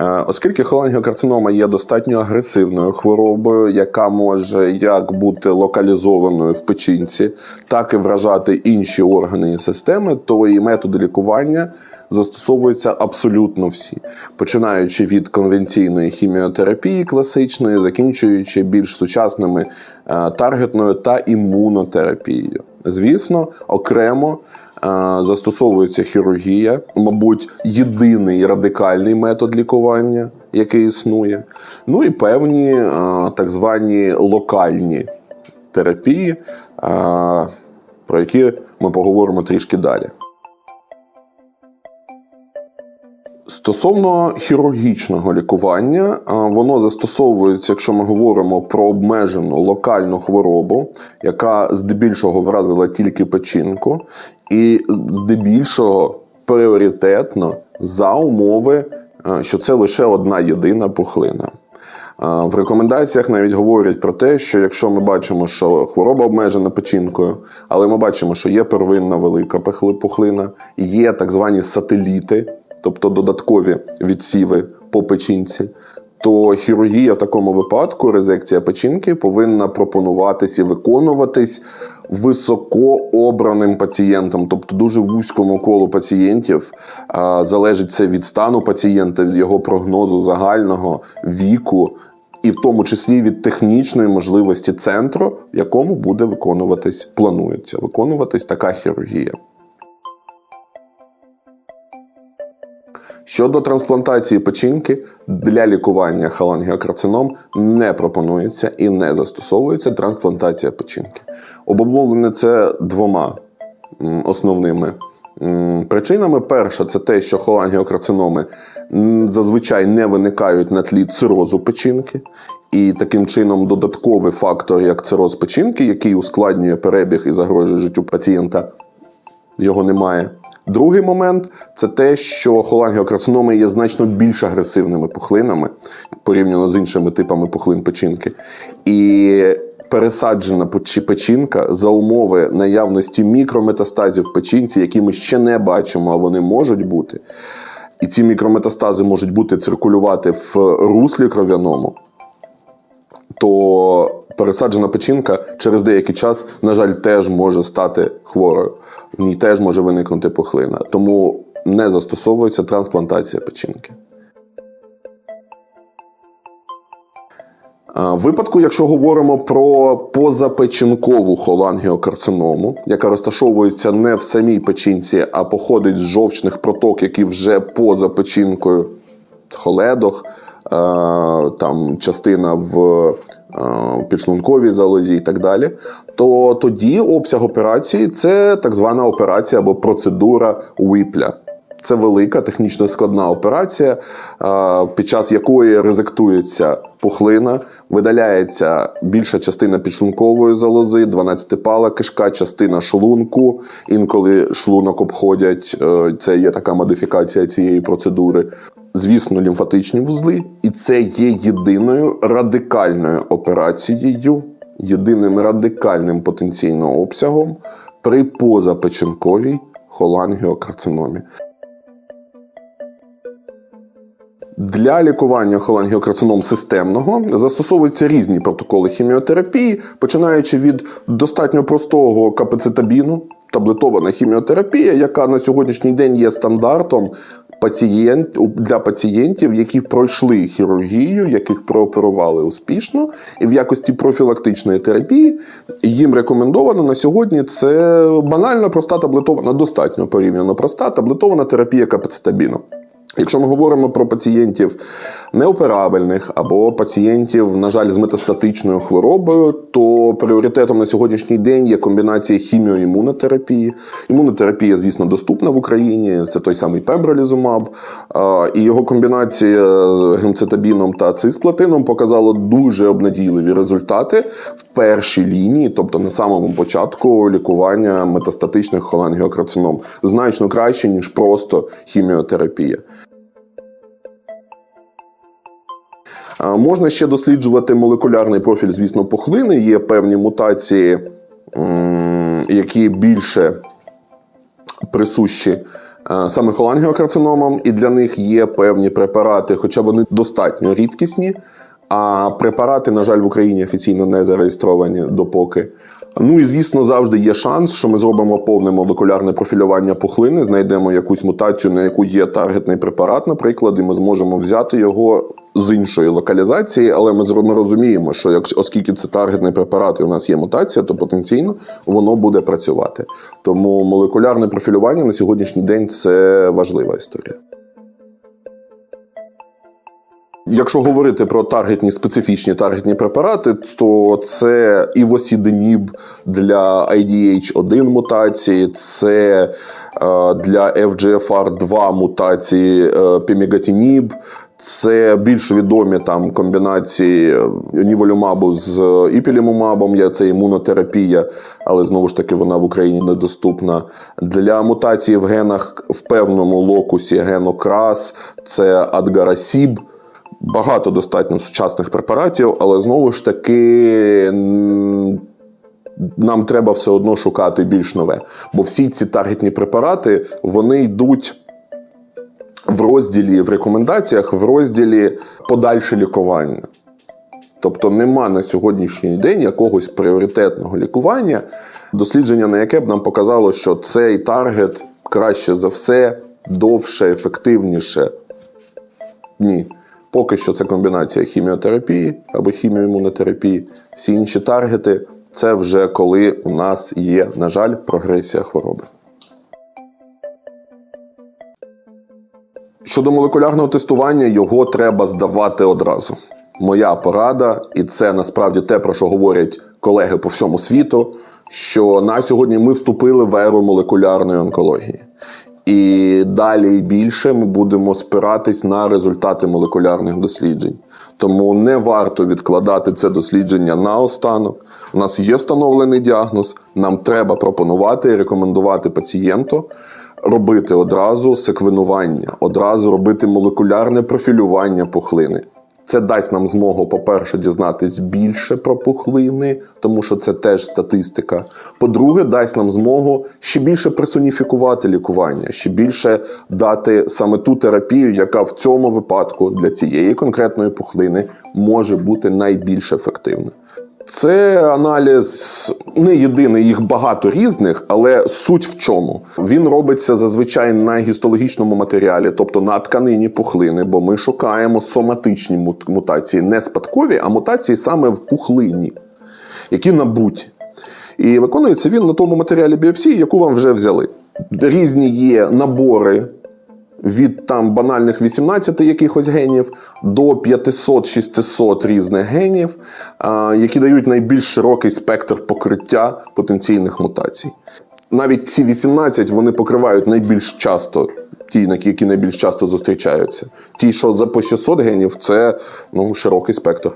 Е, Оскільки холангіокарцинома є достатньо агресивною хворобою, яка може як бути локалізованою в печінці, так і вражати інші органи і системи, то і методи лікування застосовуються абсолютно всі, починаючи від конвенційної хіміотерапії класичної, закінчуючи більш сучасними е, таргетною та імунотерапією. Звісно, окремо застосовується хірургія, мабуть, єдиний радикальний метод лікування, який існує. Ну і певні е, так звані локальні терапії, е, про які ми поговоримо трішки далі. Стосовно хірургічного лікування, воно застосовується, якщо ми говоримо про обмежену локальну хворобу, яка здебільшого вразила тільки печінку, і здебільшого пріоритетно за умови, що це лише одна єдина пухлина. В рекомендаціях навіть говорять про те, що якщо ми бачимо, що хвороба обмежена печінкою, але ми бачимо, що є первинна велика пухлина, є так звані сателіти, тобто додаткові відсіви по печінці, то хірургія в такому випадку, резекція печінки, повинна пропонуватись і виконуватись високо пацієнтом, тобто дуже вузькому колу пацієнтів. Залежить це від стану пацієнта, від його прогнозу загального віку. І в тому числі від технічної можливості центру, в якому буде виконуватись, планується виконуватись така хірургія. Щодо трансплантації печінки для лікування холангіокарцином не пропонується і не застосовується трансплантація печінки. Обумовлене це двома основними причинами. Перша це те, що холангіокарциноми зазвичай не виникають на тлі цирозу печінки. І таким чином додатковий фактор, як цироз печінки, який ускладнює перебіг і загрожує життю пацієнта, його немає. Другий момент це те, що холангіокарциноми є значно більш агресивними пухлинами порівняно з іншими типами пухлин печінки. І пересаджена печінка за умови наявності мікрометастазів в печінці, які ми ще не бачимо, а вони можуть бути. І ці мікрометастази можуть бути циркулювати в руслі кров'яному, то пересаджена печінка через деякий час, на жаль, теж може стати хворою. В ній теж може виникнути пухлина. Тому не застосовується трансплантація печінки. В випадку, якщо говоримо про позапечінкову холангіокарциному, яка розташовується не в самій печінці, а походить з жовчних проток, які вже поза печінкою, холедох, там частина в підшлунковій залозі і так далі, то тоді обсяг операції це так звана операція або процедура Уіпля. Це велика технічно складна операція, е, під час якої резектується пухлина, видаляється більша частина підшлункової залози, 12-пала кишка, частина шлунку. Інколи шлунок обходять. е, Це є така модифікація цієї процедури. Звісно, лімфатичні вузли, і це є єдиною радикальною операцією, єдиним радикальним потенційно обсягом при позапечінковій холангіокарциномі. Для лікування холангіокарцином системного застосовуються різні протоколи хіміотерапії, починаючи від достатньо простого капецитабіну, таблетована хіміотерапія, яка на сьогоднішній день є стандартом пацієнт, для пацієнтів, які пройшли хірургію, яких прооперували успішно, і в якості профілактичної терапії їм рекомендовано на сьогодні це банально проста таблетована, достатньо порівняно проста таблетована терапія капецитабіном. Якщо ми говоримо про пацієнтів неоперабельних або пацієнтів, на жаль, з метастатичною хворобою, то пріоритетом на сьогоднішній день є комбінація хіміоімунотерапії. Імунотерапія, звісно, доступна в Україні. Це той самий пембролізумаб. І його комбінація з гемцитабіном та цисплатином показала дуже обнадійливі результати в першій лінії, тобто на самому початку лікування метастатичних холангіокарцином. Значно краще, ніж просто хіміотерапія. Можна ще досліджувати молекулярний профіль, звісно, пухлини. Є певні мутації, які більше присущі е, саме холангіокарциномам, і для них є певні препарати, хоча вони достатньо рідкісні. А препарати, на жаль, в Україні офіційно не зареєстровані допоки. Ну і звісно, завжди є шанс, що ми зробимо повне молекулярне профілювання пухлини, знайдемо якусь мутацію, на яку є таргетний препарат, наприклад, і ми зможемо взяти його з іншої локалізації, але ми ми розуміємо, що як, оскільки це таргетний препарат і у нас є мутація, то потенційно воно буде працювати. Тому молекулярне профілювання на сьогоднішній день це важлива історія. Якщо говорити про таргетні специфічні таргетні препарати, то це івосіденіб для IDH1 мутації, це е, для FGFR2 мутації е, пімігатініб, це більш відомі там комбінації ніволюмабу з іпілімумабом, це імунотерапія, але знову ж таки вона в Україні недоступна. Для мутації в генах в певному локусі генокрас, це адгарасіб. Багато достатньо сучасних препаратів, але знову ж таки нам треба все одно шукати більш нове. Бо всі ці таргетні препарати вони йдуть в розділі в рекомендаціях, в розділі подальше лікування. Тобто нема на сьогоднішній день якогось пріоритетного лікування, дослідження, на яке б нам показало, що цей таргет краще за все, довше, ефективніше. Ні. Поки що це комбінація хіміотерапії або хіміоімунотерапії. Всі інші таргети це вже коли у нас є, на жаль, прогресія хвороби. Щодо молекулярного тестування, його треба здавати одразу. Моя порада, і це насправді те, про що говорять колеги по всьому світу, що на сьогодні ми вступили в еру молекулярної онкології. І далі більше ми будемо спиратись на результати молекулярних досліджень. Тому не варто відкладати це дослідження на останок. У нас є встановлений діагноз. Нам треба пропонувати і рекомендувати пацієнту робити одразу секвенування, одразу робити молекулярне профілювання пухлини. Це дасть нам змогу, по-перше, дізнатись більше про пухлини, тому що це теж статистика. По-друге, дасть нам змогу ще більше персоніфікувати лікування, ще більше дати саме ту терапію, яка в цьому випадку для цієї конкретної пухлини може бути найбільш ефективна. Це аналіз не єдиний, їх багато різних, але суть в чому? Він робиться зазвичай на гістологічному матеріалі, тобто на тканині пухлини, бо ми шукаємо соматичні мутації, не спадкові, а мутації саме в пухлині, які набуті. І виконується він на тому матеріалі біопсії, яку вам вже взяли. Різні є набори від там банальних 18 якихось генів до 500-600 різних генів, які дають найбільш широкий спектр покриття потенційних мутацій. Навіть ці 18 вони покривають найбільш часто. Ті, які найбільш часто зустрічаються. Ті, що за по 600 генів, це ну, широкий спектр.